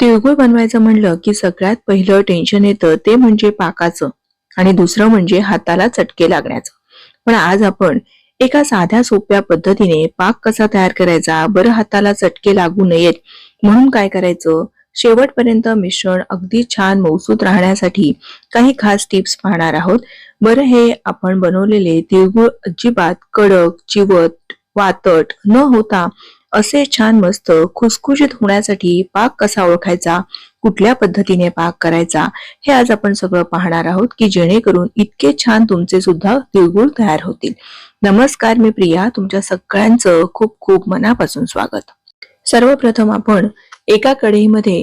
तिळगुळ बनवायचं म्हणलं की सगळ्यात पहिलं टेन्शन येतं ते म्हणजे पाकाचं आणि दुसरं म्हणजे हाताला चटके लागण्याचं. पण आज आपण एका साध्या सोप्या पद्धतीने पाक कसा तयार करायचा बरं हाताला चटके लागू नयेत म्हणून काय करायचं? शेवटपर्यंत मिश्रण अगदी छान मौसूत राहण्यासाठी काही खास टिप्स पाहणार आहोत. बरं हे आपण बनवलेले तिळगुळ अजिबात कडक चिवट वातट न होता असे छान मस्त खुसखुशीत होण्यासाठी पाक कसा ओळखायचा कुठल्या पद्धतीने पाक करायचा हे आज आपण सगळं पाहणार आहोत की जेणेकरून इतके छान तुमचे सुद्धा तिळगुळ तयार होतील. नमस्कार मी प्रिया तुमच्या सगळ्यांचं खूप खूप मनापासून स्वागत. सर्वप्रथम आपण एका कढईमध्ये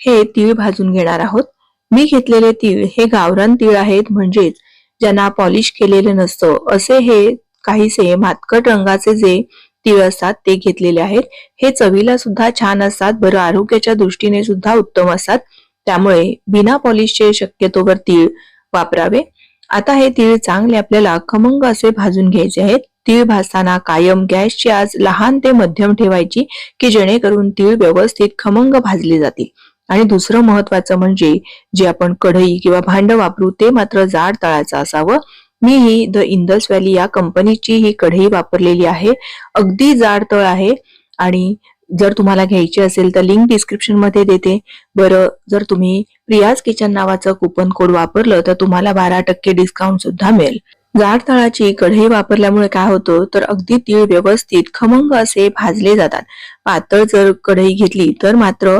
हे तीळ भाजून घेणार आहोत. मी घेतलेले तीळ हे गावरान तीळ आहेत म्हणजेच ज्यांना पॉलिश केलेलं नसतं असे हे काहीसे मातकट रंगाचे जे तीळ असतात ते घेतलेले आहेत. हे चवीला सुद्धा छान असतात. बरं आरोग्याच्या दृष्टीने सुद्धा उत्तम असतात. त्यामुळे बिना पॉलिशचे शक्यतोवर तीळ वापरावे. आता हे तीळ चांगले आपल्याला खमंग असे भाजून घ्यायचे आहेत. तीळ भाजताना कायम गॅसची आज लहान ते मध्यम ठेवायची की जेणेकरून तीळ व्यवस्थित खमंग भाजले जातील. आणि दुसरं महत्वाचं म्हणजे जे आपण कढई किंवा भांड वापरू ते मात्र जाड तळाचं असावं. मी ही द इंदस व्हॅली या कंपनीची ही कढई वापरलेली आहे. अगदी जाड तळ आहे आणि जर तुम्हाला घ्यायची असेल तर लिंक डिस्क्रिप्शनमध्ये देते. बरं जर तुम्ही प्रियाज किचन नावाचं कुपन कोड वापरलं तर तुम्हाला बारा टक्के डिस्काउंट सुद्धा मिळेल. जाड तळाची कढई वापरल्यामुळे काय होतं? तर अगदी तीळ व्यवस्थित खमंग असे भाजले जातात. पातळ जर कढई घेतली तर मात्र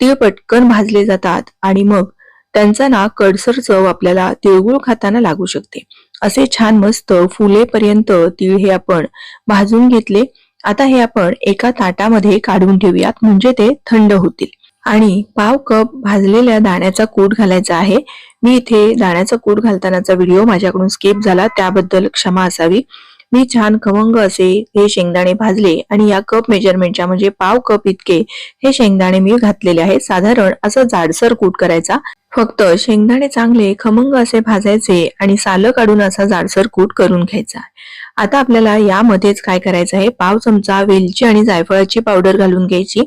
तीळ पटकन भाजले जातात आणि मग त्यांचा ना कडसर चव आपल्याला तिळगुळ खाताना लागू शकते. असे छान मस्त फुलेपर्यंत तीळ हे आपण भाजून घेतले. आता हे आपण एका ताटामध्ये काढून ठेवूयात. म्हणजे ते थंड होतील. आणि पाव कप भाजलेल्या दाण्याचा कूट घालायचा आहे. मी इथे दाण्याचा कूट घालतानाचा व्हिडिओ माझ्याकडून स्किप झाला. त्याबद्दल क्षमा असावी. मी छान खमंग असे हे शेंगदाणे भाजले आणि या कप मेजरमेंटच्या म्हणजे पाव कप इतके हे शेंगदाणे मी घातलेले आहेत. साधारण असं जाडसर कूट करायचा. फक्त शेंगदाणे चांगले खमंग असे भाजायचे आणि सालं काढून असा जाडसर कूट करून घ्यायचा. आता आपल्याला यामध्येच काय करायचं आहे? पाव चमचा वेलची आणि जायफळाची पावडर घालून घ्यायची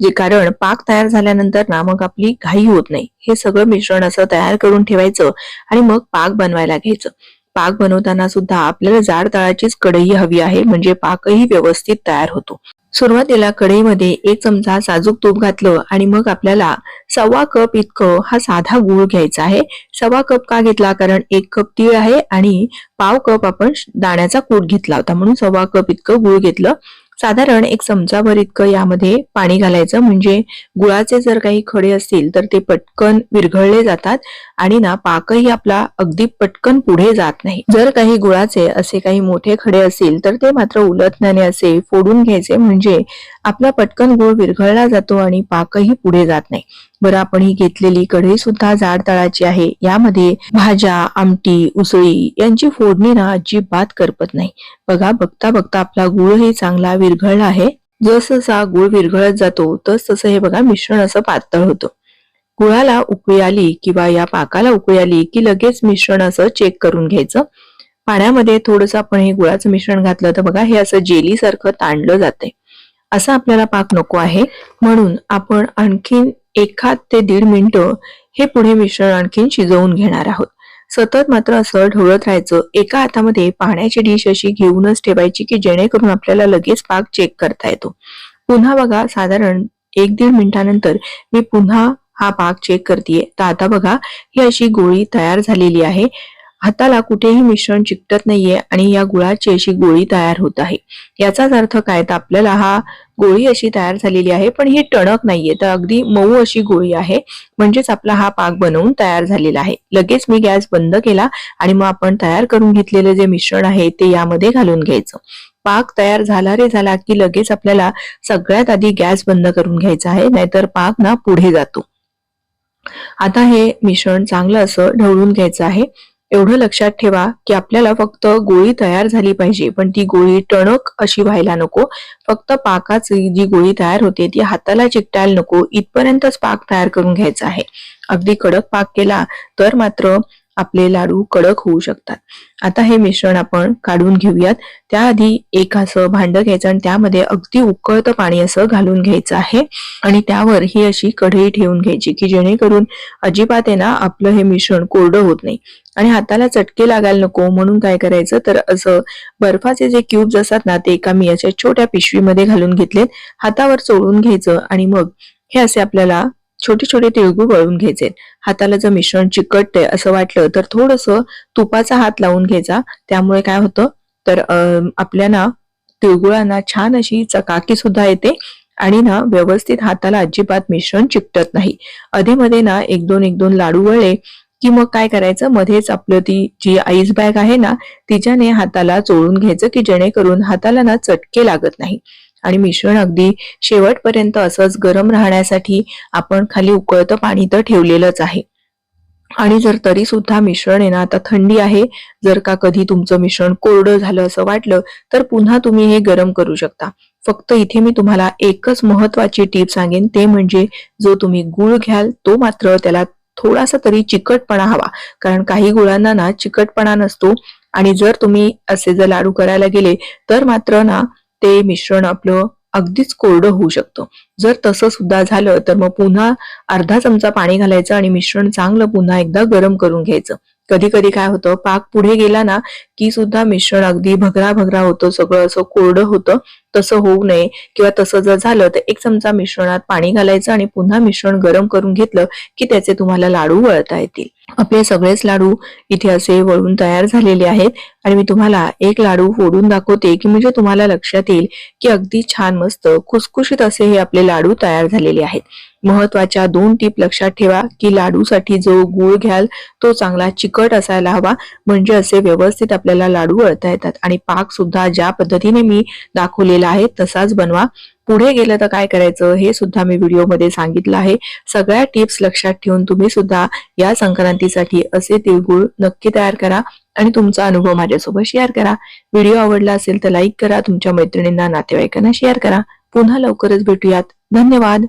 जे कारण पाक तयार झाल्यानंतर ना मग आपली घाई होत नाही. हे सगळं मिश्रण असं तयार करून ठेवायचं आणि मग पाक बनवायला घ्यायचं. पाक बनवताना सुद्धा आपल्याला जाड तळाचीच कढई हवी आहे म्हणजे पाकही व्यवस्थित तयार होतो. सुरुवातीला कढईमध्ये एक चमचा साजूक तूप घातलं आणि मग आपल्याला सव्वा कप इतकं हा साधा गूळ घ्यायचा आहे. सव्वा कप का घेतला? कारण एक कप तीळ आहे आणि पाव कप आपण दाण्याचा कूट घेतला होता. म्हणून सव्वा कप इतकं गूळ घेतलं. साधारण एक चमचाभर इतकं यामध्ये पाणी घालायचं. म्हणजे गुळाचे जर काही खडे असतील तर ते पटकन विरघळले जातात आणि ना पाकही आपला अगदी पटकन पुढे जात नाही. जर काही गुळाचे असे काही मोठे खडे असतील तर ते मात्र उलटण्याने असे फोडून घ्यायचे. म्हणजे आपला पटकन गोळ विरघळला जातो आणि पाकही पुढे जात नाही. बरं आपण ही घेतलेली कढई सुद्धा जाड तळाची आहे. यामध्ये भाज्या आमटी उसळी यांची फोडणी ना अजिबात करपत नाही. बघा बघता बघता आपला गुळही चांगला विरघळला आहे. जसजसा गुळ विरघळत जातो तस तसं हे बघा मिश्रण असं पातळ होतं. गुळाला उकळी आली किंवा या पाकाला उकळी आली की लगेच मिश्रण असं चेक करून घ्यायचं. पाण्यामध्ये थोडंसं आपण हे गुळाचं मिश्रण घातलं तर बघा हे असं जेली सारखं ताणलं जाते असा आपल्याला पाक नको आहे. म्हणून आपण आणखीन एखाद ते दीड मिनिटं हे पुढे मिश्रण आणखीन शिजवून घेणार आहोत. सतत मात्र असं ढवळत राहायचं. एका हातामध्ये पाण्याची डिश अशी घेऊनच ठेवायची की जेणेकरून आपल्याला लगेच पाक चेक करता येतो. पुन्हा बघा साधारण एक दीड मिनिटानंतर मी पुन्हा हा पाक चेक करते तर आता बघा ही अशी गोळी तयार झालेली आहे. हाताला कुठेही मिश्रण चिकटत नाहीये आणि या गुळाची अशी गोळी तयार होत आहे. याचाच अर्थ काय? तर आपल्याला हा गोळी अशी तयार झालेली आहे पण ही टणक नाहीये. तर अगदी मऊ अशी गोळी आहे म्हणजेच आपला हा पाक बनवून तयार झालेला आहे. लगेच मी गॅस बंद केला आणि मग आपण तयार करून घेतलेले जे मिश्रण आहे ते यामध्ये घालून घ्यायचं. पाक तयार झाला रे झाला की लगेच आपल्याला सगळ्यात आधी गॅस बंद करून घ्यायचा आहे नाहीतर पाक ना पुढे जातो. आता हे मिश्रण चांगलं असं ढवळून घ्यायचं आहे. एवढं लक्षात ठेवा की आपल्याला फक्त गोळी तयार झाली पाहिजे. पण ती गोळी टणक अशी व्हायला नको. फक्त पाकाची जी गोळी तयार होते ती हाताला चिकटायला नको. इथपर्यंतच पाक तयार करून घ्यायचा आहे. अगदी कडक पाक केला तर मात्र आपले लाडू कडक होऊ शकतात. आता हे मिश्रण आपण काढून घेऊयात. त्याआधी एक असं भांड घ्यायचं आणि त्यामध्ये अगदी उकळतं पाणी असं घालून घ्यायचं आहे. आणि त्यावर ही अशी कढई ठेवून घ्यायची की जेणेकरून अजिबात आहे ना आपलं हे मिश्रण कोरडं होत नाही. आणि हाताला चटके लागायला नको म्हणून काय करायचं? तर असं बर्फाचे जे क्यूब्स असतात ना ते एका मी अशा छोट्या पिशवीमध्ये घालून घेतलेत. हातावर चोळून घ्यायचं आणि मग हे असे आपल्याला छोटे छोटे तिळगुळ वळून घ्यायचे. हाताला जर मिश्रण चिकटतंय असं वाटलं तर थोडस तुपाचा हात लावून घ्यायचा. त्यामुळे काय होतं? तर आपल्या ना तिळगुळांना छान अशी चकाकी सुद्धा येते आणि ना व्यवस्थित हाताला अजिबात मिश्रण चिकटत नाही. अधेमध्ये ना एक दोन एक दोन लाडू वळले की मग काय करायचं? मध्येच आपलं ती जी आईस बॅग आहे ना तिच्याने हाताला चोळून घ्यायचं की जेणेकरून हाताला ना चटके लागत नाही. आणि मिश्रण अगदी शेवटपर्यंत असंच गरम राहण्यासाठी आपण खाली उकळतं पाणी तर ठेवलेलंच आहे. आणि जर तरी सुद्धा मिश्रण आहे ना आता थंडी आहे जर का कधी तुमचं मिश्रण कोरडं झालं असं वाटलं तर पुन्हा तुम्ही हे गरम करू शकता. फक्त इथे मी तुम्हाला एकच महत्वाची टीप सांगेन ते म्हणजे जो तुम्ही गुळ घ्याल तो मात्र त्याला थोडासा तरी चिकटपणा हवा. कारण काही गुळांना ना चिकटपणा नसतो. आणि जर तुम्ही असे जर लाडू करायला गेले तर मात्र ना ते मिश्रण आपलं अगदीच कोरडं होऊ शकतं. जर तसं सुद्धा झालं तर मग पुन्हा अर्धा चमचा पाणी घालायचं आणि मिश्रण चांगलं पुन्हा एकदा गरम करून घ्यायचं. कधी कधी काय होतं पाक पुढे गेला ना की सुद्धा मिश्रण अगदी भगरा भगरा होतं सगळं असं कोरडं होतं. तसं होऊ नये किंवा तसं जर झालं तर एक चमचा मिश्रणात पाणी घालायचं आणि पुन्हा मिश्रण गरम करून घेतलं की त्याचे तुम्हाला लाडू वळता येतील. आपले सगळेच लाडू इथे असे वळून तयार झालेले आहेत आणि मी तुम्हाला एक लाडू फोडून दाखवते की म्हणजे तुम्हाला लक्षात येईल की अगदी छान मस्त खुसखुशीत असे हे आपले लाडू तयार झालेले आहेत. महत्त्वाच्या दोन टीप लक्षात ठेवा की लाडूसाठी जो गुळ घ्याल तो चांगला चिकट असायला हवा म्हणजे असे व्यवस्थित आपल्याला लाडू वळता येतात. आणि पाक सुद्धा ज्या पद्धतीने मी दाखवलेला आहे तसाच बनवा. पुढे गेलं तर काय करायचं हे सुद्धा मी व्हिडिओमध्ये सांगितलं आहे. सगळ्या टिप्स लक्षात ठेवून तुम्ही सुद्धा या संक्रांतीसाठी असे तिळगुळ नक्की तयार करा आणि तुमचा अनुभव माझ्यासोबत शेअर करा. व्हिडिओ आवडला असेल तर लाईक करा तुमच्या मैत्रिणींना नातेवाईकांना शेअर करा. पुन्हा लवकरच भेटूयात. धन्यवाद!